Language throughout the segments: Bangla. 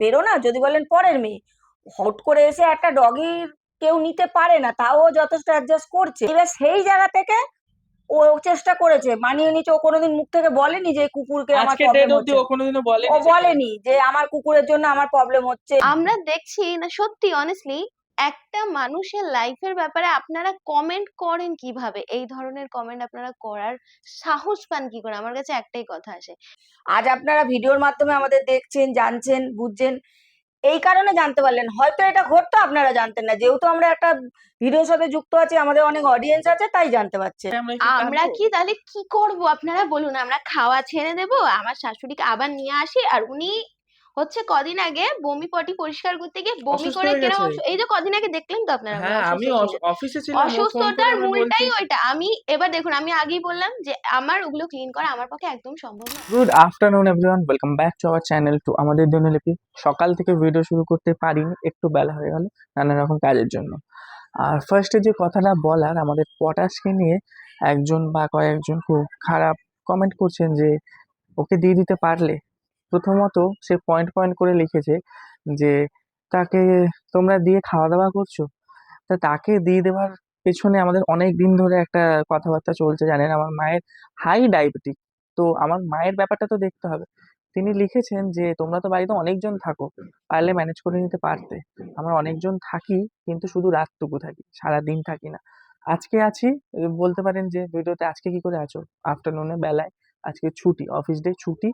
পেরো না যদি বলেন পরের মেয়ে। হট করে এসে একটা ডগির কেউ নিতে পারে না তাও যথেষ্ট অ্যাডজাস্ট করছে। এবার সেই জায়গা থেকে ও চেষ্টা করেছে মানিয়ে নিচ্ছে ও কোনোদিন মুখ থেকে বলেনি যে কুকুরকে আমার আজকে প্রবলেম হচ্ছে ও কোনোদিনও বলেনি ও বলেনি যে আমার কুকুরের জন্য আমার প্রবলেম হচ্ছে। আমরা দেখছি না সত্যি অনেস্টলি একটা মানুষের লাইফের ব্যাপারে আপনারা কমেন্ট করেন কীভাবে? এই ধরনের কমেন্ট আপনারা করার সাহস পান কি করে? আমার কাছে একটাই কথা আসে। আজ আপনারা ভিডিওর মাধ্যমে আমাদের দেখছেন জানছেন বুঝছেন এই কারণে জানতে পারলেন। হয়তো এটা ঘটতো আপনারা জানতেন না। যেহেতু আমরা একটা ভিডিওর সাথে যুক্ত আছি আমাদের অনেক অডিয়েন্স আছে তাই জানতে পারছেন। আমরা কি কি তাহলে কি করব? আপনারা বলুন আমরা খাওয়া ছেড়ে দেব আমার শাশুড়িকে আবার নিয়ে আসি আর উনি হচ্ছে কদিন আগে বমি পটি পরিষ্কার করতে গিয়ে বমি করে কীরকম এই যে কদিন আগে দেখলেন তো আপনারা হ্যাঁ আমি অফিসে ছিলাম অসুস্থতার মূলটাই ওইটা। আমি এবার দেখুন আমি আগেই বললাম যে আমার ওগুলো ক্লিন করা আমার পক্ষে একদম সম্ভব না। Good afternoon everyone welcome back to our channel to আমাদের দিনলিপি সকাল থেকে ভিডিও শুরু করতে পারিনি একটু বেলা হয়ে গেল নানা রকম কাজের জন্য। আর ফার্স্টে যে কথাটা বলার আমাদের পটাশকে নিয়ে একজন বা কয়েকজন খুব খারাপ কমেন্ট করছেন যে ওকে দিয়ে দিতে পারলে? প্রথমত সে পয়েন্ট পয়েন্ট করে লিখেছে যে, তাকে তোমরা দিয়ে খাওয়া দাওয়া করছ? তা তাকে দিয়ে দেওয়ার পেছনে আমাদের অনেক দিন ধরে একটা কথাবার্তা চলছে, জানেন? আমার মায়ের হাই ডায়াবেটিক তো আমার মায়ের ব্যাপারটা তো দেখতে হবে। তিনি লিখেছেন যে, তোমরা তো বাড়িতে অনেকজন থাকো, পারলে ম্যানেজ করে নিতে পারতে। আমরা অনেকজন থাকি, কিন্তু শুধু রাতটুকু থাকি সারা দিন থাকি না। আজকে আছি। বলতে পারেন যে, ভিডিওতে আজকে কি করে আছো? আফটারনুনে বেলায়, আজকে ছুটি অফিস ডে ছুটি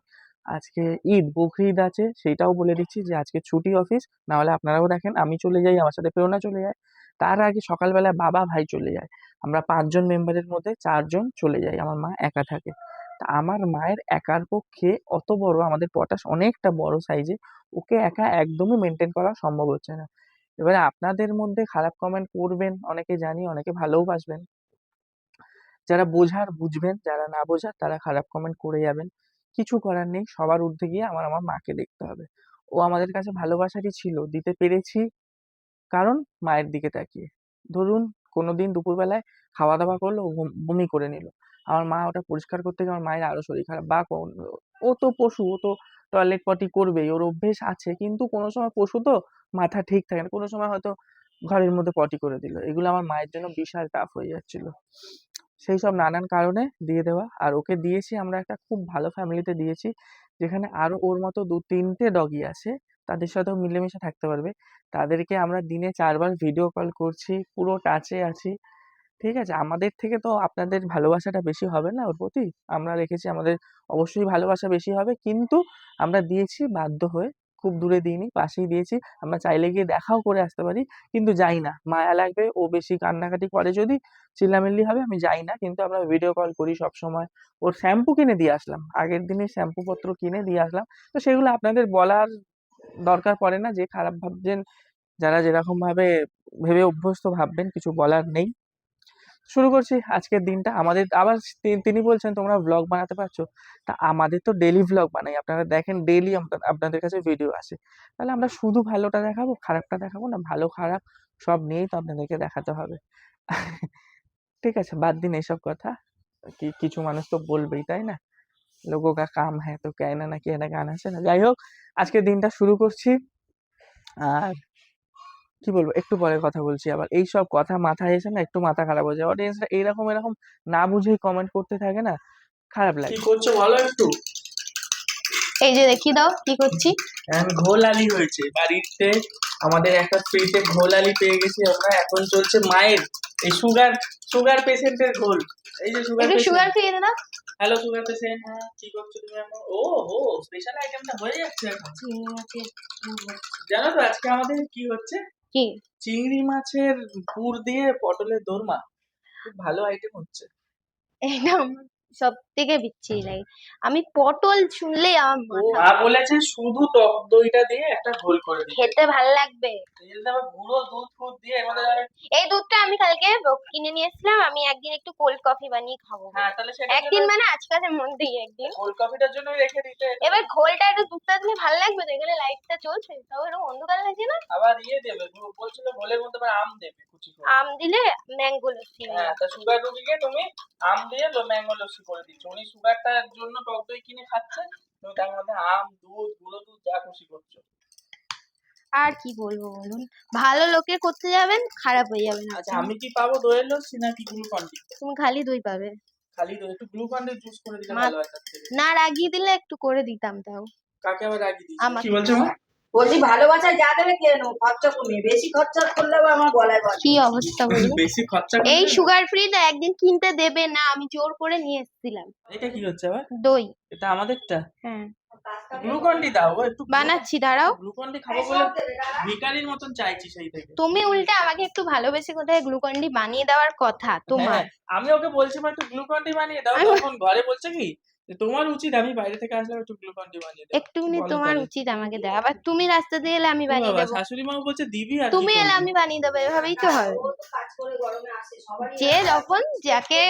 আজকে ঈদ, বকরি ঈদ আছে সেটাও বলে দিচ্ছি যে, আজকে ছুটি অফিস না হলে আপনারাও দেখেন, আমি চলে যাই, আমার সাথে প্রেরণা চলে যায়। তার আগে সকালবেলা বাবা, ভাই চলে যায়। আমরা পাঁচজন মেম্বারের মধ্যে চারজন চলে যাই, আমার মা একা থাকে। তা আমার মায়ের একার পক্ষে অত বড় আমাদের পটাশ অনেকটা বড় সাইজে ওকে একা একদমই মেনটেন করা সম্ভব হচ্ছে না। এবারে আপনাদের মধ্যে খারাপ কমেন্ট করবেন, অনেকে জানি, অনেকে ভালোও বাসবেন। যারা বোঝার বুঝবেন, যারা না বোঝার, তারা খারাপ কমেন্ট করে যাবেন। কিছু করার নেই। সবার ঊর্ধ্বে গিয়ে আমার আমার মাকে দেখতে হবে। ও আমাদের কাছে ভালোবাসাটি ছিল, দিতে পেরেছি। কারণ মায়ের দিকে তাকিয়ে। ধরুন, কোনোদিন দুপুরবেলায় খাওয়া দাওয়া করল বম- করে নিল। আমার মা ওটা পরিষ্কার করতে গিয়ে আমার মায়ের আরও শরীর খারাপ বা কোন- ও তো পশু, ও তো টয়লেট পটি করবেই, ওর অভ্যেস আছে। কিন্তু কোনো সময় পশু তো মাথা ঠিক থাকে না। কোনো সময় হয়তো ঘরের মধ্যে পটি করে দিল। এগুলো আমার মায়ের জন্য বিশাল টাফ হয়ে যাচ্ছিল। সেই সব নানান কারণে দিয়ে দেওয়া। আর ওকে দিয়েছি আমরা একটা খুব ভালো ফ্যামিলিতে দিয়েছি, যেখানে আরও ওর মতো দু তিনটে ডগি আছে, তাদের সাথেও মিলেমিশে থাকতে পারবে। তাদেরকে আমরা দিনে চারবার ভিডিও কল করছি, পুরো টাচে আছি। ঠিক আছে? আমাদের থেকে তো আপনাদের ভালোবাসাটা বেশি হবে না ওর প্রতি? আমরা রেখেছি, আমাদের অবশ্যই ভালোবাসা বেশি হবে। কিন্তু আমরা দিয়েছি বাধ্য হয়ে খুব দূরে দিইনি, পাশেই দিয়েছি। আমরা চাইলে গিয়ে দেখাও করে আসতে পারি, কিন্তু যাই না। মায়া লাগবে, ও বেশি কান্নাকাটি করে যদি, চিল্লামিল্লি হবে, আমি যাই না। কিন্তু আমরা ভিডিও কল করি সব সময় ওর শ্যাম্পু কিনে দিয়ে আসলাম। আগের দিনে শ্যাম্পু পত্র কিনে দিয়ে আসলাম। তো সেগুলো আপনাদের বলার দরকার পড়ে না। যে খারাপ ভাবছেন, যারা যেরকম ভাবে ভেবে অভ্যস্ত ভাববেন, কিছু বলার নেই। শুরু করছি আজকের দিনটা। আমাদের আবার তিনি বলছেন, তোমরা ব্লগ বানাতে পারছ? তা আমাদের তো ডেলি ব্লগ বানাই। আপনারা দেখেন ডেলি আপনাদের কাছে ভিডিও আসে। তাহলে আমরা শুধু ভালোটা দেখাবো, খারাপটা দেখাবো না? ভালো, খারাপ সব নিয়েই তো আপনাদেরকে দেখাতে হবে। ঠিক আছে, বাদ দিন এইসব কথা। কি, কিছু মানুষ তো বলবেই, তাই না? লোগো কা কাম হ্যাঁ তো কেনা নাকি একটা গান আছে না। যাই হোক আজকে দিনটা শুরু করছি। আর কি বলব? একটু পরে কথা বলছি আবার। এই সব কথা মাথায় এসে না একটু মাথা খারাপ হয়ে যায়। অডিয়েন্সরা এইরকম এরকম না বুঝেই কমেন্ট করতে থাকে না খারাপ লাগে। কি করছ বলো একটু? এই যে দেখিয়ে দাও কি করছি? এখন ঘোলালি হয়েছে। বাড়িতে আমাদের একটা ফ্রিতে ঘোলালি পেয়ে গেছি আমরা। এখন চলছে মায়ের। এই সুগার সুগার পেশেন্টের ঘোল। এই যে সুগার একটু সুগার ফ্রি দাও হ্যালো সুগার পেশেন্ট কি করছ তুমি এখন? ও হো স্পেশাল আইটেমটা হয়ে যাচ্ছে এখন। জানো তো আজকে আমাদের কি হচ্ছে? কি? চিংড়ি মাছের পুর দিয়ে পটলের দোরমা। খুব ভালো আইটেম হচ্ছে। এটা সব থেকে বিচ্ছিরি লাগে। আমি পটল শুনলেই আমার মাথা মা বলেছে শুধু টক দইটা দিয়ে একটা ঘোল করে দিতে। খেতে ভালো লাগবে। গুঁড়ো দুধ ফুধ দিয়ে এই দুধটা আমি কালকে কিনে নিয়ে এসেছিলাম আমি একদিন একটু কোল্ড কফি বানিয়ে খাব। হ্যাঁ তাহলে সেটা একদিন মানে আজকালের মধ্যেই একদিন। কোল্ড কফিটার জন্য রেখে দিতে। এবার ঘোলটা একটু দুধটা দিলে ভালো লাগবে তো এখানে লাইটটা চলছে তাও এরকম অন্ধকার লাগছে না? আবার ইয়ে দেবে বলছিল ঘোলের মধ্যে আবার আম দেবে কুচি করে। আম দিলে ম্যাঙ্গো লস্যি হ্যাঁ তা সুগার রুগীকে তুমি আম দিয়ে ম্যাঙ্গো লস্যি করে দিচ্ছ। উনি সুগারটার জন্য টক দই কিনে খাচ্ছে তুমি তার মধ্যে আম দুধ গুঁড়ো দুধ যা খুশি করছ। আর কি বলব বলুন? ভালো লোকে করতে যাবেন খারাপ হয়ে যাবেন আচ্ছা আমি কি পাবো দইয়ের লস্যি নাকি গ্লুকন ডি তুমি খালি দই পাবে। খালি দই একটু গ্লুকন ডি জুস করে দিলে ভালো হয় না রাগিয়ে দিলে একটু করে দিতাম তাও। কাকে আবার রাগিয়ে দিয়েছি? আমাকে। কি বলছো মা? বলছি ভালোবাসায় যা দেবে কেন খরচা কমিয়ে বেশি খরচা করলে আবার আমার গলায় বলে কি অবস্থা বলুন? বেশি খরচা এই করবে না? একদিন কিনতে দেবে না আমি জোর করে নিয়ে এসেছিলাম। এটা কি হচ্ছে আবার? দই। এটা আমাদেরটা? হ্যাঁ। গ্লুকন ডি দাও একটু বানাচ্ছি দাঁড়াও। গ্লুকন ডি খাব বলে ভিকারির মতন চাইছি সেই থেকে তুমি উল্টে আমাকে একটু ভালোবেসে কোথায় গ্লুকন ডি বানিয়ে দেওয়ার কথা তোমার। হ্যাঁ, আমি ওকে বলছি মা একটু গ্লুকন ডি বানিয়ে দাও তখন ঘরে বলছে কি তোমার উচিত আমি বাইরে থেকে আসলে একটু গ্লুকন ডি বানিয়ে দেবো। একটুখানি তোমার উচিত আমাকে দেওয়া আবার তুমি রাস্তা দিয়ে এলে আমি বানিয়ে দেবো। শাশুড়ি মা বলছে দিবি আর তুমি এলে আমি বানিয়ে দেবো এভাবেই তো হবে ও তো কাজ করে গরমে আসে সবারই যে যখন যাকে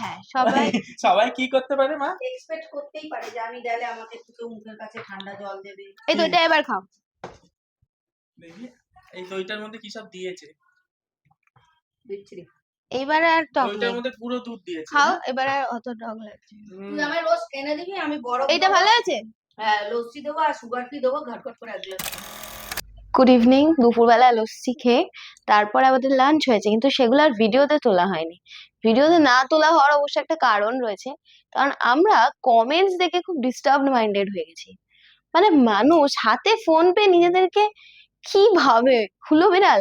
হ্যাঁ সবাই সবাই কি করতে পারে মা? এক্সপেক্ট করতেই পারে যে আমি গেলে আমাকে একটু মুখের কাছে ঠান্ডা জল দেবে। এই দইটা এবার খাও। দেখি এই দইটার মধ্যে কি সব দিয়েছে? বিচ্ছিরি। এইবার আর টক দইটার নেই মধ্যে পুরো দুধ দিয়েছে। খাও? এবার আর অত টক লাগছে না। হুম, তুই আমায় রোজ এনে দিবি আমি বড় এইটা ভালো আছে? হ্যাঁ লস্যি দেবো আর সুগার ফ্রি দেবো ঘটঘট করে এক গ্লাস গুড ইভিনিং দুপুরবেলা লস্যি খেয়ে তারপর আমাদের লাঞ্চ হয়েছে কিন্তু সেগুলো আর ভিডিওতে তোলা হয়নি। ভিডিওতে না তোলা হওয়ার অবশ্য একটা কারণ রয়েছে কারণ আমরা কমেন্টস দেখে খুব ডিস্টার্ব মাইন্ডেড হয়ে গেছি। মানে মানুষ হাতে ফোন পেয়ে নিজেদেরকে কি ভাবে? খুলো বিড়াল।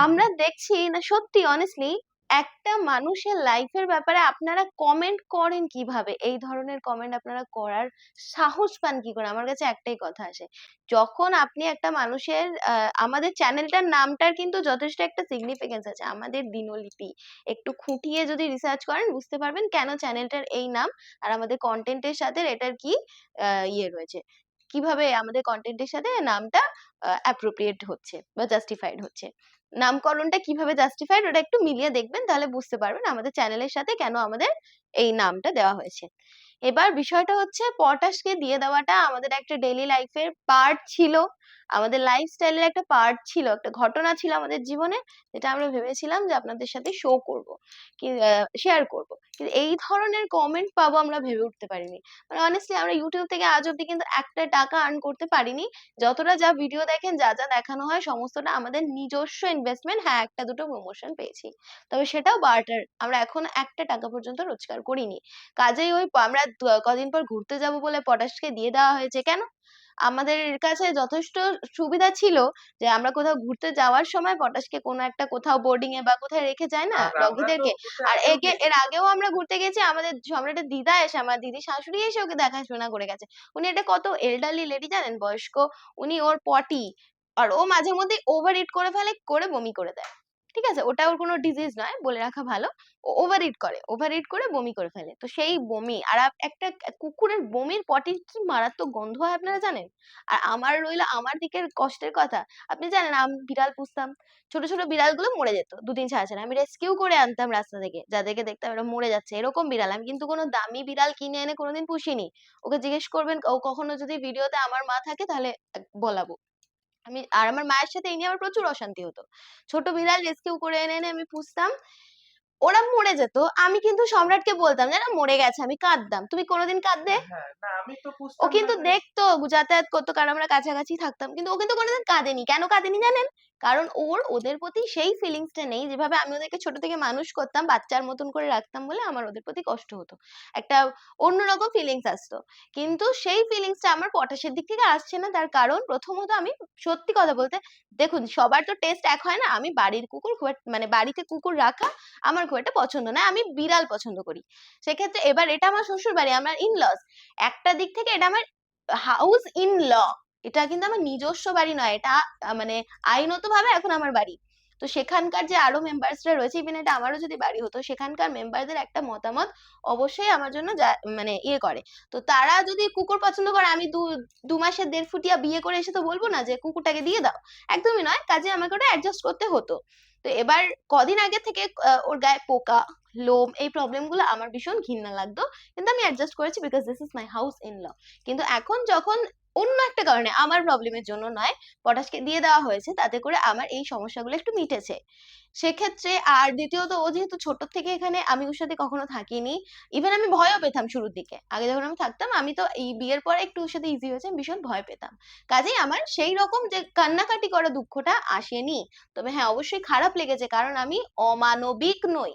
আমরা দেখছি না সত্যি অনেস্টলি একটা মানুষের লাইফের ব্যাপারে আপনারা কমেন্ট করেন কীভাবে? এই ধরনের কমেন্ট আপনারা করার সাহস পান কি করে? আমার কাছে একটাই কথা আসে যখন আপনি একটা মানুষের আহ, আমাদের চ্যানেলটার নামটার কিন্তু যথেষ্ট একটা সিগনিফিকেন্স আছে। আমাদের দিনলিপি একটু খুঁটিয়ে যদি রিসার্চ করেন বুঝতে পারবেন কেন চ্যানেলটার এই নাম আর আমাদের কন্টেন্টের সাথে এটার কি আহ, ইয়ে রয়েছে। কীভাবে আমাদের কন্টেন্টের সাথে নামটা অ্যাপ্রোপ্রিয়েট হচ্ছে বা জাস্টিফাইড হচ্ছে। নামকরণটা কীভাবে জাস্টিফাইড ওটা একটু মিলিয়ে দেখবেন, তাহলে বুঝতে পারবেন আমাদের চ্যানেলের সাথে কেন আমাদের এই নামটা দেওয়া হয়েছে। এবার বিষয়টা হচ্ছে, পটাশকে দিয়ে দেওয়াটা আমাদের একটা ডেইলি লাইফের পার্ট ছিল। আমাদের লাইফস্টাইলের একটা পার্ট ছিল, একটা ঘটনা ছিল আমাদের জীবনে, যেটা আমরা ভেবেছিলাম যে আপনাদের সাথে শো করব, কি শেয়ার করব। কিন্তু এই ধরনের কমেন্ট পাবো আমরা ভেবে উঠতে পারিনি। মানে অনেস্টলি আমরা ইউটিউব থেকে আজ অব্দি কিন্তু একটা টাকা আর্ন করতে পারিনি। যতটা যা ভিডিও দেখেন, যা যা দেখানো হয়, সমস্তটা আমাদের নিজস্ব ইনভেস্টমেন্ট হ্যাঁ একটা দুটো প্রমোশন পেয়েছি। তবে সেটাও বার্টার আমরা এখন একটা টাকা পর্যন্ত রোজগার করিনি। কাজেই ওই আমরা কদিন পর ঘুরতে যাব বলে পটাশকে দিয়ে দেওয়া হয়েছে কেন? আমাদের কাছে যথেষ্ট সুবিধা ছিল যে আমরা কোথাও ঘুরতে যাওয়ার সময় পটাশকে কোনো একটা কোথাও বোর্ডিং এ বা কোথায় রেখে যায় না? ডগিদেরকে আর একে এর আগেও আমরা ঘুরতে গেছি আমাদের সম্রাটের দিদা এসে আমার দিদি শাশুড়ি এসে ওকে দেখাশোনা করে গেছে। উনি একটা কত এল্ডারলি লেডি জানেন? বয়স্ক। উনি ওর পটি আর ও মাঝে মধ্যে ওভার ইট করে ফেলে করে বমি করে দেয়। ঠিক আছে? ওটা ওর কোনো ডিজিজ নয়, বলে রাখা ভালো। ও ওভার ইট করে ওভার ইট করে বমি করে ফেলে। তো সেই বমি, আর একটা কুকুরের বমির পটির কি মারাত্মক গন্ধ হয় আপনারা জানেন? আর আমার রইল আমার দিকের কষ্টের কথা। আপনি জানেন আমি, বিড়াল পুষতাম। ছোট ছোট বিড়ালগুলো মরে যেত, দুদিন ছাড়া ছাড়া। আমি রেস্কিউ করে আনতাম রাস্তা থেকে। যাদেরকে দেখতাম এরা মরে যাচ্ছে, এরকম বিড়াল। আমি কিন্তু কোনো দামি বিড়াল কিনে এনে কোনোদিন পুষিনি। ওকে জিজ্ঞেস করবেন, ও কখনো যদি ভিডিওতে আমার মা থাকে, তাহলে বলাবো। আমি আর আমার মায়ের সাথে এই নিয়ে আমার প্রচুর অশান্তি হতো। ছোট বিড়াল রেস্কিউ করে এনে এনে আমি পুষতাম। ওরা মরে যেত। আমি কিন্তু সম্রাটকে বলতাম না মরে গেছে আমি কাঁদতাম। তুমি কোনোদিন কাঁদবে? হ্যাঁ তো ও কিন্তু দেখতো যাতায়াত করতো কারণ আমরা কাছাকাছি থাকতাম। কিন্তু ও কিন্তু কোনোদিন কাঁদেনি। কেন কাঁদেনি জানেন? কারণ ওর ওদের প্রতি সেই ফিলিংসটা নেই যেভাবে আমি ওদেরকে ছোট থেকে মানুষ করতাম বাচ্চার মতন করে রাখতাম বলে আমার ওদের প্রতি কষ্ট হতো। একটা অন্যরকম ফিলিংস আসতো। কিন্তু সেই ফিলিংসটা আমার পটাশের দিক থেকে আসছে না। তার কারণ প্রথমত আমি সত্যি কথা বলতে দেখুন সবার তো টেস্ট এক হয় না। আমি বাড়ির কুকুর খুব মানে বাড়িতে কুকুর রাখা আমার খুব একটা পছন্দ না আমি বিড়াল পছন্দ করি। সেক্ষেত্রে এবার এটা আমার শ্বশুর বাড়ি আমার ইন লস একটা দিক থেকে এটা আমার হাউস ইন ল এটা কিন্তু আমার নিজস্ব বাড়ি নয়, এটা মানে আইনত ভাবে এখন আমার বাড়ি। তো সেখানকার যে আরও মেম্বার্সরা রয়েছে ইভেন এটা আমারও যদি বাড়ি হতো, সেখানকার মেম্বারদের একটা মতামত অবশ্যই আমার জন্য মানে ইয়ে করে। তো তারা যদি কুকুর পছন্দ করে, আমি দু দু মাসের দেড় ফুটিয়া বিয়ে করে এসে তো বলব না যে, কুকুরটাকে দিয়ে দাও। একদমই নয়, কাজে আমাকে ওটা অ্যাডজাস্ট করতে হতো। তো এবার কদিন আগে থেকে ওর গায়ে পোকা, লোম এই প্রবলেমগুলো আমার ভীষণ ঘৃণা লাগতো। কিন্তু আমি অ্যাডজাস্ট করেছি because this is my house in law কিন্তু এখন যখন অন্য একটা কারণে আমার প্রবলেমের জন্য নয়, পটাশকে দিয়ে দেওয়া হয়েছে, তাতে করে আমার এই সমস্যাগুলো একটু মিটেছে। সেক্ষেত্রে আর দ্বিতীয়ত, ও যেহেতু ছোট থেকে এখানে আমি ওর সাথে কখনো থাকিনি ইভেন আমি ভয়ও পেতাম শুরুর দিকে। আগে যখন আমি থাকতাম, আমি তো এই বিয়ের পরে একটু ওর সাথে ইজি হয়েছে ভীষণ ভয় পেতাম। কাজেই আমার সেই রকম যে কান্নাকাটি করা দুঃখটা আসেনি। তবে হ্যাঁ অবশ্যই খারাপ লেগেছে, কারণ আমি অমানবিক নই।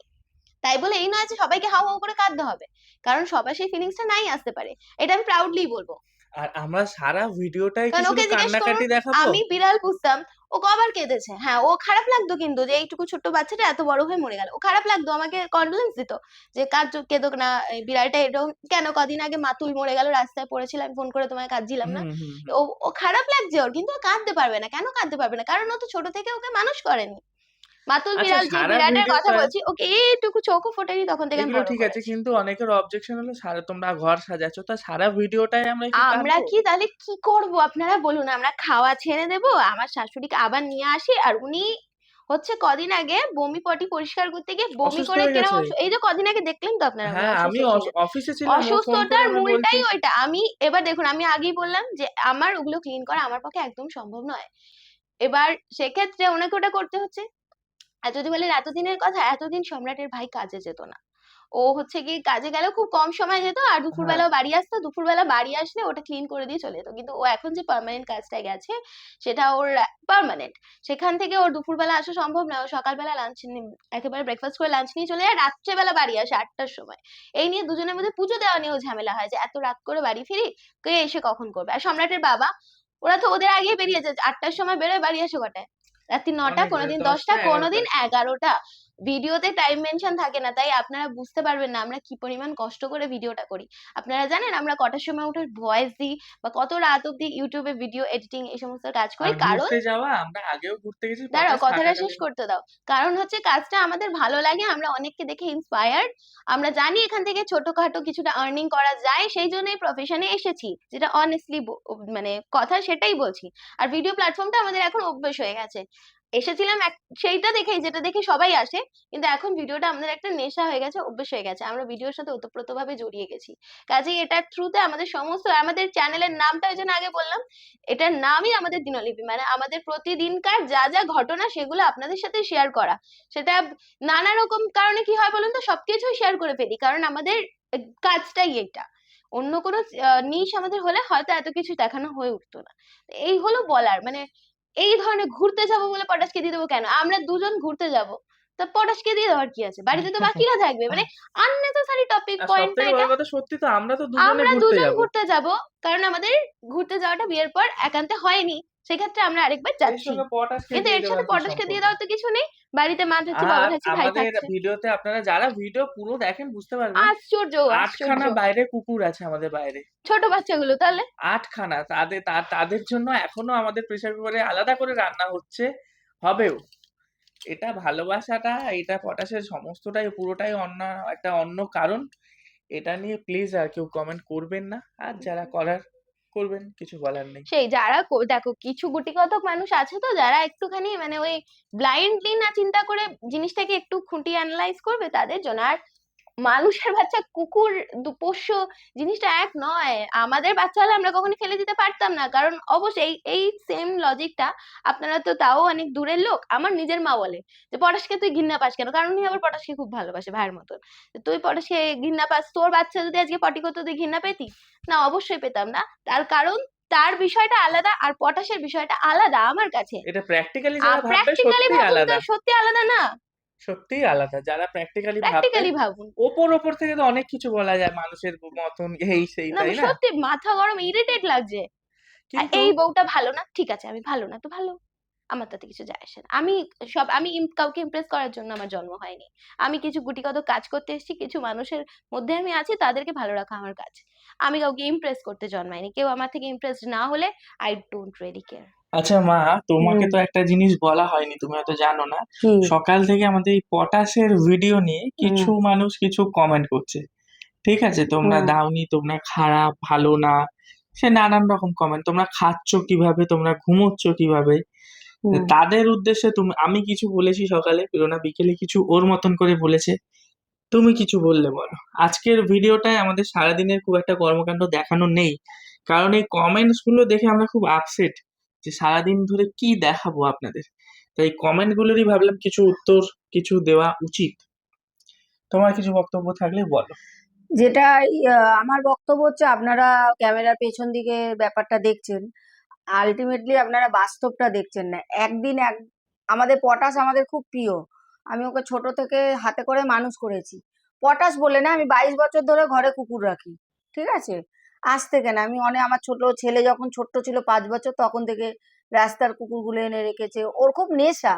তাই বলে এই নয় যে সবাইকে হাউ হাউ করে কাঁদতে হবে। কারণ সবার সেই ফিলিংসটা নাই আসতে পারে। এটা আমি প্রাউডলি বলব। আর আমরা সারা ভিডিওটাই কি কারণ শুধু ওকে জিজ্ঞেস করুন, কান্নাকাটি দেখাবো? আমি বিড়াল পুষতাম ও কবার কেঁদেছে? হ্যাঁ ও খারাপ লাগতো কিন্তু যে এইটুকু ছোট্ট বাচ্চাটা এত বড় হয়ে মরে গেল। ও খারাপ লাগতো আমাকে কন্ডোলেন্স দিত যে কাজ কেঁদোক না এই বিড়ালটা এরকম কেন? কদিন আগে মাতুল মরে গেল রাস্তায় পড়েছিল আমি ফোন করে তোমায় কাঁদছিলাম না? হুম, হুম, হুম। ও ও খারাপ লাগছে ওর কিন্তু ও কাঁদতে পারবে না। কেন কাঁদতে পারবে না? কারণ ও তো ছোট থেকে ওকে মানুষ করেনি। মাতুল আচ্ছা, বিড়াল যে বিড়ালের কথা বলছি ওকে এইটুকু চোখও ফোটেনি তখন থেকে আমি ঠিক আছে কিন্তু অনেকের অবজেকশন হলো সারা তোমরা ঘর সাজাচ্ছ তা সারা ভিডিওটাই আমরা আমরা কি তাহলে কি করব? আপনারা বলুন আমরা খাওয়া ছেড়ে দেব আমার শাশুড়িকে আবার নিয়ে আসি আর উনি হচ্ছে কদিন আগে বমি পটি পরিষ্কার করতে গিয়ে বমি করে এই যে কদিন আগে দেখলেন তো আপনারা হ্যাঁ আমি অফিসে ছিলাম অসুস্থতার মূলটাই ওইটা। আমি এবার দেখুন আমি আগেই বললাম যে আমার ওগুলো ক্লিন করা আমার পক্ষে একদম সম্ভব নয়। এবার সেক্ষেত্রে ওনাকে ওটা করতে হচ্ছে। আর যদি বলেন এতদিনের কথা এতদিন সম্রাটের ভাই কাজে যেত না। ও হচ্ছে কি কাজে গেলেও খুব কম সময় যেত আর দুপুরবেলাও বাড়ি আসতো দুপুরবেলা বাড়ি আসলে ওটা ক্লিন করে দিয়ে চলে যেত। কিন্তু ও এখন যে পার্মানেন্ট কাজটায় গেছে সেটা ওর পার্মানেন্ট সেখান থেকে ওর দুপুরবেলা আসা সম্ভব না। ও সকালবেলা লাঞ্চ একেবারে ব্রেকফাস্ট করে লাঞ্চ নিয়ে চলে যায় রাত্রেবেলা বাড়ি আসে আটটার সময়। এই নিয়ে দুজনের মধ্যে পুজো দেওয়া নিয়েও ঝামেলা হয় যে এত রাত করে বাড়ি ফিরি কে এসে কখন করবে? আর সম্রাটের বাবা ওরা তো ওদের আগেই বেরিয়ে যায় আটটার সময় বেরোয় বাড়ি আসে কটায়? রাত্রি নটা কোনোদিন দশটা দশটা, কোনোদিন এগারোটা। ভিডিওতে টাইম মেনশন থাকে না তাই আপনারা বুঝতে পারবেন না আমরা কি পরিমাণ কষ্ট করে ভিডিওটা করি। আপনারা জানেন আমরা কটার সময় উঠে ভয়েস দিই বা কত রাত অব্দি ইউটিউবে ভিডিও এডিটিং এই সমস্ত কাজ করি। কারণ যাওয়া আমরা আগেও ঘুরতে গেছি দাঁড়াও কথাটা শেষ করতে দাও। কারণ হচ্ছে কাজটা আমাদের ভালো লাগে আমরা অনেককে দেখে ইন্সপায়ার্ড আমরা জানি এখান থেকে ছোটখাটো কিছুটা আর্নিং করা যায় সেই জন্যই প্রফেশনে এসেছি যেটা অনেস্টলি মানে কথা সেটাই বলছি। আর ভিডিও প্ল্যাটফর্মটা আমাদের এখন অভ্যেস হয়ে গেছে। এসেছিলাম সেইটা দেখেই, যেটা দেখে সবাই আসে, কিন্তু এখন ভিডিওটা আমাদের একটা নেশা হয়ে গেছে, অভ্যেস হয়ে গেছে। আমরা ভিডিওর সাথে ওতপ্রোতভাবে জড়িয়ে গেছি। কাজেই এটার থ্রুতে আমাদের সমস্ত, আমাদের চ্যানেলের নামটা ওই জন্য আগে বললাম, এটার নামই আমাদের দিনলিপি মানে আমাদের প্রতিদিনকার যা যা ঘটনা সেগুলো আপনাদের সাথে শেয়ার করা। সেটা নানা রকম কারণে কি হয় বলুন তো? সবকিছুই শেয়ার করে ফেলি, কারণ আমাদের কাজটাই এটা অন্য কোনো নিশ আমাদের হলে হয়তো এত কিছু দেখানো হয়ে উঠতো না। এই হলো বলার মানে এই ধরনের ঘুরতে যাব বলে পটাশকে দিয়ে দেবো কেন? আমরা দুজন ঘুরতে যাব। পটাশ পটাশকে দিয়ে দেওয়ার কি আছে? বাড়িতে তো বাকিরা থাকবে। মানে আননেসেসারি টপিক পয়েন্ট কথা সত্যি তো আমরা তো দুজনে ঘুরতে যাব। কারণ আমাদের ঘুরতে যাওয়াটা বিয়ের পর একান্তে হয়নি। সেক্ষেত্রে আমরা আরেকবার যাচ্ছি। কিন্তু এর সাথে পটাশকে দিয়ে? দেওয়ার তো কিছু নেই। বাড়িতে মা থাকছে বাবা থাকছে ভাই আমাদের থাকছে ভিডিওতে আপনারা যারা ভিডিও পুরো দেখেন বুঝতে পারবেন আশ্চর্য আটখানা বাইরে কুকুর আছে আমাদের বাইরে। ছোট বাচ্চাগুলো তাহলে? আটখানা তাদের তাদের জন্য এখনও আমাদের প্রেসার কুকারে আলাদা করে রান্না হচ্ছে হবেও। এটা ভালোবাসাটা এটা পটাশের সমস্তটাই পুরোটাই অন্য একটা অন্য কারণ। এটা নিয়ে প্লিজ আর কেউ কমেন্ট করবেন না। আর যারা করার করবেন, কিছু বলার নেই। সেই যারা দেখো কিছু গুটি কতক মানুষ আছে তো, যারা একটুখানি মানে ওই ব্লাইন্ডলি না চিন্তা করে জিনিসটাকে একটু খুঁটি অ্যানালাইজ করবে, তাদের জন্য আর মানুষের বাচ্চা কুকুর পোষ্য জিনিসটা এক নয়। আমাদের বাচ্চা হলে আমরা কখনো ফেলে দিতে পারতাম না। কারণ অবশ্যই এই সেম লজিকটা আপনারা তো তাও অনেক দূরের লোক। আমার নিজের মা বলে যে পটাশকে তুই ঘৃণা পাস কেন? কারণ উনি আবার পটাশকে খুব ভালোবাসে ভাইয়ের মতন। তুই পটাশকে ঘৃণা পাস। তোর বাচ্চা যদি আজকে পটি করতো তুই ঘৃণা পেতি? না অবশ্যই পেতাম না। তার কারণ তার বিষয়টা আলাদা আর পটাশের বিষয়টা আলাদা আমার কাছে। এটা প্র্যাকটিক্যালি প্র্যাকটিক্যালি সত্যি আলাদা না। সত্যিই আলাদা। যারা প্র্যাকটিক্যালি প্র্যাকটিক্যালি ভাবুন। ওপর ওপর থেকে তো অনেক কিছু বলা যায় মানুষের মতন এই সেই তাই না? সত্যি মাথা গরম ইরিটেট লাগছে। কিন্তু এই বউটা ভালো না? ঠিক আছে আমি ভালো না তো ভালো। আমার তাতে কিছু যায় আসে না। আমি সব আমি কাউকে ইমপ্রেস করার জন্য আমার জন্ম হয়নি। আমি কিছু গুটিগত কাজ করতে এসেছি কিছু মানুষের মধ্যে আমি আছি তাদেরকে ভালো রাখা আমার কাজ। আমি কাউকে ইমপ্রেস করতে জন্মাইনি। কেউ আমার থেকে ইমপ্রেসড না হলে আই ডোন্ট রিয়েলি কেয়ার আচ্ছা মা তোমাকে হুম। তো একটা জিনিস বলা হয়নি তুমি হয়তো জানো না। কি? সকাল থেকে আমাদের এই পটাশের ভিডিও নিয়ে কিছু মানুষ কিছু কমেন্ট করছে। ঠিক আছে? তোমরা হুম। দাওনি তোমরা খারাপ ভালো না। সে নানান রকম কমেন্ট তোমরা খাচ্ছ কীভাবে? তোমরা ঘুমোচ্ছ কীভাবে? হুম। তাদের উদ্দেশ্যে তুমি আমি কিছু বলেছি সকালে প্রেরণা বিকেলে কিছু ওর মতন করে বলেছে। তুমি কিছু বললে বলো। আজকের ভিডিওটায় আমাদের সারাদিনের খুব একটা কর্মকাণ্ড দেখানো নেই। কারণ এই কমেন্টসগুলো দেখে আমরা খুব আপসেট যে সারাদিন ধরে কি দেখাবো আপনাদের? তাই কমেন্ট গুলোরই ভাবলাম কিছু উত্তর, কিছু দেওয়া উচিত। তোমার কিছু বক্তব্য থাকলে বলো। যেটা আমার বক্তব্য হচ্ছে আপনারা ক্যামেরার পেছন দিকে ব্যাপারটা দেখছেন আলটিমেটলি আপনারা বাস্তবটা দেখছেন না। একদিন এক, আমাদের পটাশ আমাদের খুব প্রিয়। আমি ওকে ছোট থেকে হাতে করে মানুষ করেছি। পটাশ বলে না, আমি বাইশ বছর ধরে ঘরে কুকুর রাখি। ঠিক আছে? আজ থেকে না আমি অনেক আমার ছোট ছেলে যখন ছোট্ট ছিল পাঁচ বছর, তখন থেকে রাস্তার কুকুরগুলো এনে রেখেছে। ওর খুব নেশা।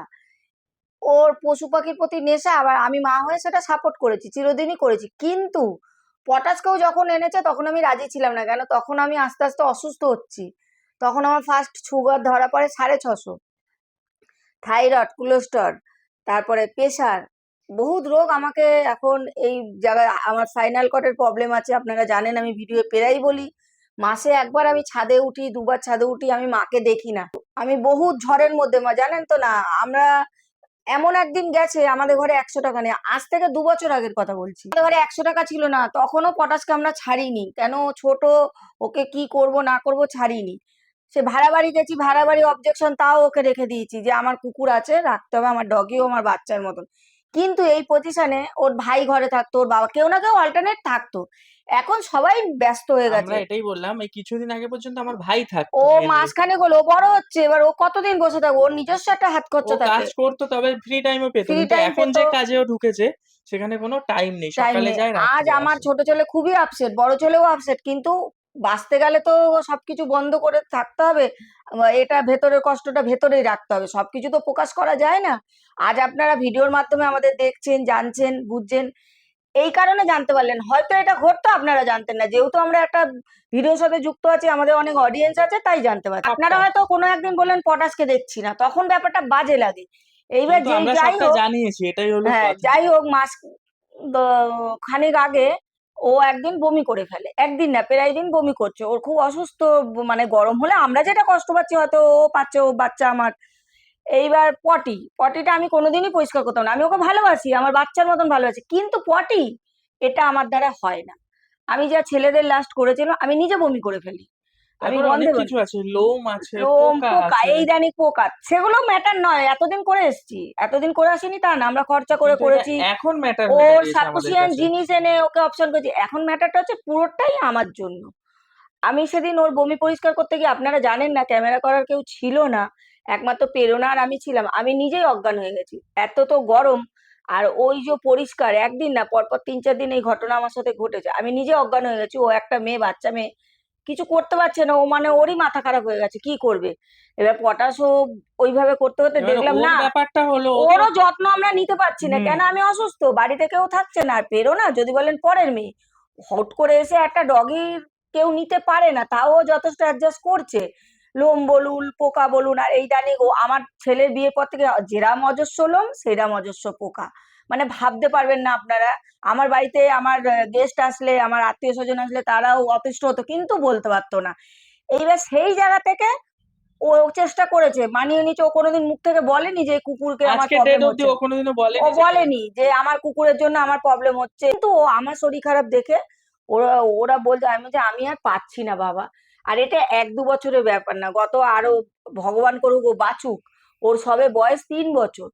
ওর পশু পাখির প্রতি নেশা, আবার আমি মা হয়ে সেটা সাপোর্ট করেছি, চিরদিনই করেছি। কিন্তু পটাশকেও যখন এনেছে, তখন আমি রাজি ছিলাম না। কেন? তখন আমি আস্তে আস্তে অসুস্থ হচ্ছি। তখন আমার ফার্স্ট সুগার ধরা পড়ে সাড়ে ছশো। থাইরয়েড কোলেস্টর তারপরে প্রেশার বহুত রোগ আমাকে এখন এই জায়গায়, আমার ফাইনাল কটের প্রবলেম আছে, আপনারা জানেন, আমি ভিডিও পেরাই বলি। মাসে একবার আমি ছাদে উঠি, দুবার ছাদে উঠি, আমি মাকে দেখি না। আমি বহুত ঝড়ের মধ্যে মা, জানেন তো না, আমরা এমন একদিন গেছে, আমাদের ঘরে একশো টাকা নেই। আজ থেকে দু বছর আগের কথা বলছি। ঘরে একশো টাকা ছিল না, তখনও পটাশকে আমরা ছাড়িনি। কেন ছোট, ওকে কি করব, না করব ছাড়িনি। সে ভাড়া বাড়ি গেছি, ভাড়া বাড়ি অবজেকশন তাও ওকে রেখে দিয়েছি যে, আমার কুকুর আছে, রাখতে হবে, আমার ডগিও আমার বাচ্চার মতন। কিন্তু এই পজিশনে ওর ভাই ঘরে থাকতো ওর বাবা কেউ না কেউ অল্টারনেট থাকতো। এখন সবাই ব্যস্ত হয়ে গেছে। আমরা এটাই বললাম এই কিছুদিন আগে পর্যন্ত আমার ভাই থাকতো ও। মাঝখানে হলো ও বড় হচ্ছে এবার ও কতদিন বসে থাকবে? ওর নিজস্ব একটা হাত খরচা থাকে। কাজ করতো তবে ফ্রি টাইমও পেতো। এখন যে। কাজেও ঢুকেছে সেখানে কোনো টাইম নেই। সকালে নেই। যায় আজ আমার। ছোট ছেলে খুবই আপসেট বড় ছেলেও আপসেট কিন্তু বাঁচতে গেলে তো সবকিছু বন্ধ করে থাকতে হবে। এটা ভেতরের কষ্টটা ভেতরেই রাখতে হবে। সবকিছু তো প্রকাশ করা যায় না। আজ আপনারা ভিডিওর মাধ্যমে আমাদের দেখছেন জানছেন বুঝছেন এই কারণে জানতে পারলেন। হয়তো এটা ঘটতো আপনারা জানতেন না। যেহেতু আমরা একটা ভিডিওর সাথে যুক্ত আছি আমাদের অনেক অডিয়েন্স আছে তাই জানতে পারছি। আপনারা হয়তো কোনো একদিন বললেন পটাশকে দেখছি না। তখন ব্যাপারটা বাজে লাগে। এইবার যে যাই হোক জানিয়েছি এটাই হলো হ্যাঁ যাই হোক মাস খানেক আগে ও একদিন বমি করে ফেলে, একদিন না, প্রায় দিন বমি করছে। ওর খুব অসুস্থ মানে গরম হলে আমরা যেটা কষ্ট পাচ্ছি হয়তো ও পাচ্ছে, ও বাচ্চা আমার। এইবার পটি, পটিটা আমি কোনোদিনই পরিষ্কার করতাম না। আমি ওকে ভালোবাসি, আমার বাচ্চার মতন ভালোবাসি, কিন্তু পটি, এটা আমার দ্বারা হয় না। আমি যা ছেলেদের লাস্ট করেছিলাম আমি নিজে বমি করে ফেলি। আমি অনেক কিছু আছে লোম আছে লোম পোকা পোকা এই দানি পোকা সেগুলো ম্যাটার নয় এতদিন করে এসেছি। এতদিন করে আসিনি তা না আমরা খরচা করে করেছি। এখন ম্যাটার ওর জিনিস এনে ওকে অপশন করেছি। এখন ম্যাটারটা হচ্ছে পুরোটাই আমার জন্য। আমি সেদিন ওর বমি পরিষ্কার করতে গিয়ে আপনারা জানেন না ক্যামেরা করার কেউ ছিল না একমাত্র প্রেরণা আর আমি ছিলাম। আমি নিজেই অজ্ঞান হয়ে গেছি। এত তো গরম আর ওই যে পরিষ্কার একদিন না পরপর তিন চার দিন এই ঘটনা আমার সাথে ঘটেছে। আমি নিজে অজ্ঞান হয়ে গেছি। ও একটা মেয়ে বাচ্চা মেয়ে কিছু করতে পারছে না ও মানে ওরই মাথা খারাপ হয়ে গেছে কি করবে? এবার পটাশও ওইভাবে করতে করতে দেখলাম না ব্যাপারটা হলো ওরও যত্ন আমরা নিতে পারছি না কেন আমি অসুস্থ? বাড়িতে কেউ থাকছে না আর পেরো না যদি বলেন পরের মেয়ে। হট করে এসে একটা ডগির কেউ নিতে পারে না তাও যথেষ্ট অ্যাডজাস্ট করছে। লোম বলুন পোকা বলুন আর এই দানি ও আমার ছেলের বিয়ের পর থেকে যেরাম অজস্র লোম সেরাম অজস্র পোকা। মানে ভাবতে পারবেন না আপনারা। আমার বাড়িতে আমার গেস্ট আসলে আমার আত্মীয় স্বজন আসলে তারাও অতিষ্ঠ হতো কিন্তু বলতে পারতো না। এইবার সেই জায়গা থেকে ও চেষ্টা করেছে মানিয়ে নিচ্ছে ও কোনোদিন মুখ থেকে বলেনি যে কুকুরকে আমার প্রবলেম হচ্ছে ও কোনোদিনও বলেনি ও বলেনি যে আমার কুকুরের জন্য আমার প্রবলেম হচ্ছে। কিন্তু ও আমার শরীর খারাপ দেখে ওরা ওরা বলছে আমি যে আমি আর পাচ্ছি না বাবা। আর এটা এক দু বছরের ব্যাপার না গত আরও ভগবান করুক ও বাঁচুক। ওর সবে বয়স তিন বছর।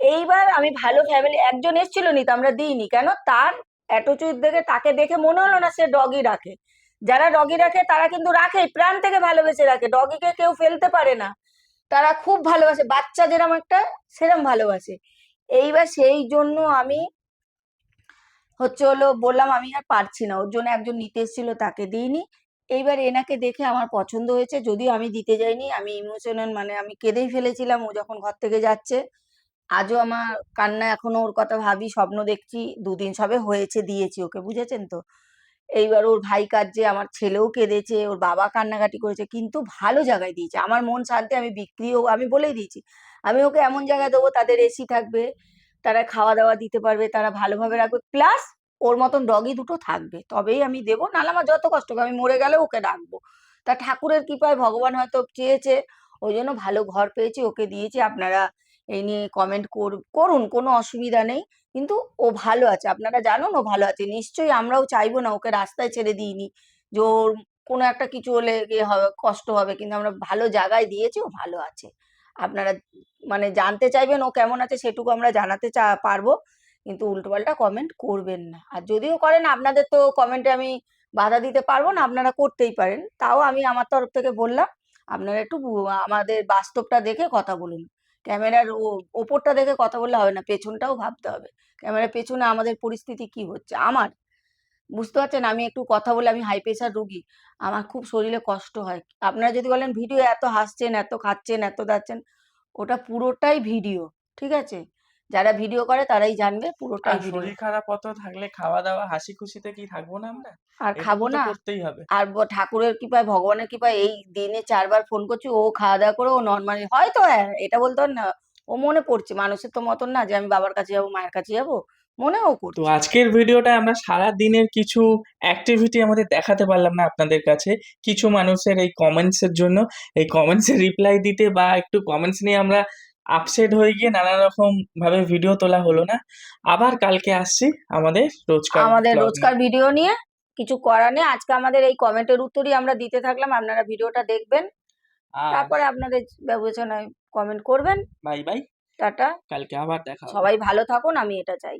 এইবার আমি ভালো ফ্যামিলি একজন এসেছিল তো আমরা দিইনি। কেন? তার অ্যাটিটিউড দেখে তাকে দেখে মনে হলো না সে ডগি রাখে। যারা ডগি রাখে, তারা কিন্তু রাখে প্রাণ থেকে ভালোবেসে রাখে। ডগিকে কেউ ফেলতে পারে না। তারা খুব ভালোবাসে, বাচ্চা যেরকম একটা, সেরম ভালোবাসে। এইবার সেই জন্য আমি হচ্ছে হলো বললাম, আমি আর পারছি না। ওর জন্য একজন নিতে এসেছিল, তাকে দিইনি। এইবার এনাকে দেখে আমার পছন্দ হয়েছে, যদিও আমি দিতে যাইনি। আমি ইমোশনাল মানে আমি কেঁদেই ফেলেছিলাম। ও যখন ঘর থেকে যাচ্ছে আজও আমার কান্না এখনও ওর কথা ভাবি, স্বপ্ন দেখছি, দুদিন সবে হয়েছে, দিয়েছি ওকে, বুঝেছেন তো? এইবার ওর ভাই কাঁদছে, আমার ছেলেও কেঁদেছে, ওর বাবা কান্নাকাটি করেছে, কিন্তু ভালো জায়গায় দিয়েছে। আমার মন শান্তি, আমি বিক্রিও, আমি বলেই দিয়েছি, আমি ওকে এমন জায়গায় দেবো, তাদের এসি থাকবে, তারা খাওয়া দাওয়া দিতে পারবে, তারা ভালোভাবে রাখবে, প্লাস ওর মতন ডগি দুটো থাকবে। তবেই আমি দেবো, নাহলে আমার যত কষ্ট আমি মরে গেলে ওকে রাখব তা ঠাকুরের কৃপায় ভগবান হয়তো চেয়েছে, ওই জন্য ভালো ঘর পেয়েছি, ওকে দিয়েছি। আপনারা এই নিয়ে কমেন্ট করুন, কোনো অসুবিধা নেই। কিন্তু ও ভালো আছে, আপনারা জানুন ও ভালো আছে। নিশ্চয়ই আমরাও চাইব না ওকে রাস্তায় ছেড়ে দিইনি। যে ওর কোনো একটা কিছু হলে ইয়ে হবে, কষ্ট হবে, কিন্তু আমরা ভালো জায়গায় দিয়েছি, ও ভালো আছে। আপনারা মানে জানতে চাইবেন ও কেমন আছে সেটুকু আমরা জানাতে চা, পারব। কিন্তু উল্টোপাল্টা কমেন্ট করবেন না। আর যদিও করেন, আপনাদের তো কমেন্টে আমি বাধা দিতে পারব না, আপনারা করতেই পারেন। তাও আমি আমার তরফ থেকে বললাম, আপনারা একটু আমাদের বাস্তবটা দেখে কথা বলুন। ক্যামেরার ও- ওপরটা দেখে কথা বললে হবে না, পেছনটাও ভাবতে হবে। ক্যামেরার পেছনে আমাদের পরিস্থিতি কি হচ্ছে? আমার? বুঝতে পারছেন? আমি একটু কথা বলে আমি হাই প্রেশার রুগী। আমার খুব শরীরে কষ্ট হয়। আপনারা যদি বলেন, ভিডিও এত হাসছেন, এত খাচ্ছেন, এত দাচ্ছেন, ওটা পুরোটাই ভিডিও ঠিক আছে? যারা ভিডিও করে তারাই জানবে ভিডিও। শরীর খারাপ অত থাকলে খাওয়া দাওয়া হাসি খুশিতে কি থাকব না আমরা? আর খাব তো না। করতেই হবে। আর ঠাকুরের কৃপায় ভগবানের কৃপায় এই দিনে চারবার ফোন করছি ও খাওয়া দাওয়া করে ও নর্মালি হয়তো হ্যাঁ এটা বলতো না ও মনে পড়ছে মানুষের তো মতন না যে আমি বাবার কাছে যাব মায়ের কাছে যাব মনেও তো করছে আজকের ভিডিওটা আমরা সারা দিনের কিছু অ্যাক্টিভিটি আমাদের দেখাতে পারলাম না আপনাদের কাছে। কিছু মানুষের এই কমেন্টস এর জন্য এই কমেন্টস এর রিপ্লাই দিতে বা একটু কমেন্টস নিয়ে আমরা আপসেট হয়ে গিয়ে নানা রকম ভাবে ভিডিও তোলা হলো না। আবার কালকে আসছি আমাদের রোজকার আমাদের রোজকার ভিডিও নিয়ে কিছু করার নেই। আজকে আমাদের এই কমেন্টের উত্তরই আমরা দিতে থাকলাম। আপনারা ভিডিওটা দেখবেন। তারপরে আপনাদের বিবেচনায় কমেন্ট করবেন। Bye bye tata. কালকে আবার দেখা সবাই ভালো থাকুন আমি এটা চাই।